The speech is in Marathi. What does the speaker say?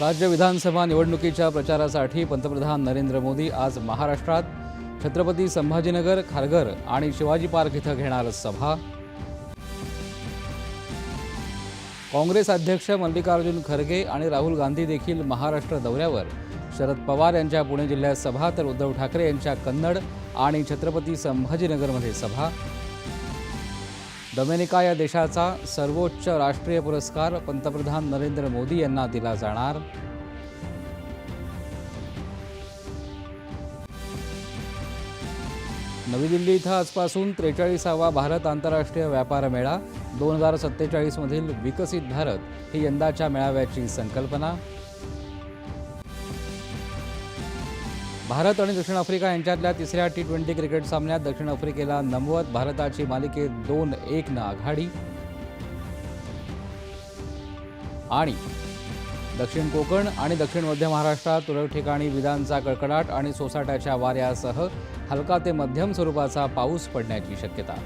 राज्य विधानसभा निवडणुकीच्या प्रचारासाठी पंतप्रधान नरेंद्र मोदी आज महाराष्ट्रात. छत्रपती संभाजीनगर खारघर आणि शिवाजी पार्क इथं घेणार सभा. काँग्रेस अध्यक्ष मल्लिकार्जुन खरगे आणि राहुल गांधी देखील महाराष्ट्र दौऱ्यावर. शरद पवार यांच्या पुणे जिल्ह्यात सभा तर उद्धव ठाकरे यांच्या कन्नड आणि छत्रपती संभाजीनगरमध्ये सभा. डोमेनिका या देशाचा सर्वोच्च राष्ट्रीय पुरस्कार पंतप्रधान नरेंद्र मोदी यांना दिला जाणार. नवी दिल्ली इथं आजपासून त्रेचाळीसावा भारत आंतरराष्ट्रीय व्यापार मेळा. दोन हजार सत्तेचाळीसमधील विकसित भारत ही यंदाच्या मेळाव्याची संकल्पना. भारत आणि दक्षिण आफ्रिका यांच्यातल्या तिसऱ्या टी ट्वेंटी क्रिकेट सामन्यात दक्षिण आफ्रिकेला नमवत भारताची मालिकेत दोन एकनं आघाडी. आणि दक्षिण कोकण आणि दक्षिण मध्य महाराष्ट्रात तुरळक ठिकाणी विजांचा कडकडाट आणि सोसाट्याच्या वाऱ्यासह हलका ते मध्यम स्वरूपाचा पाऊस पडण्याची शक्यता.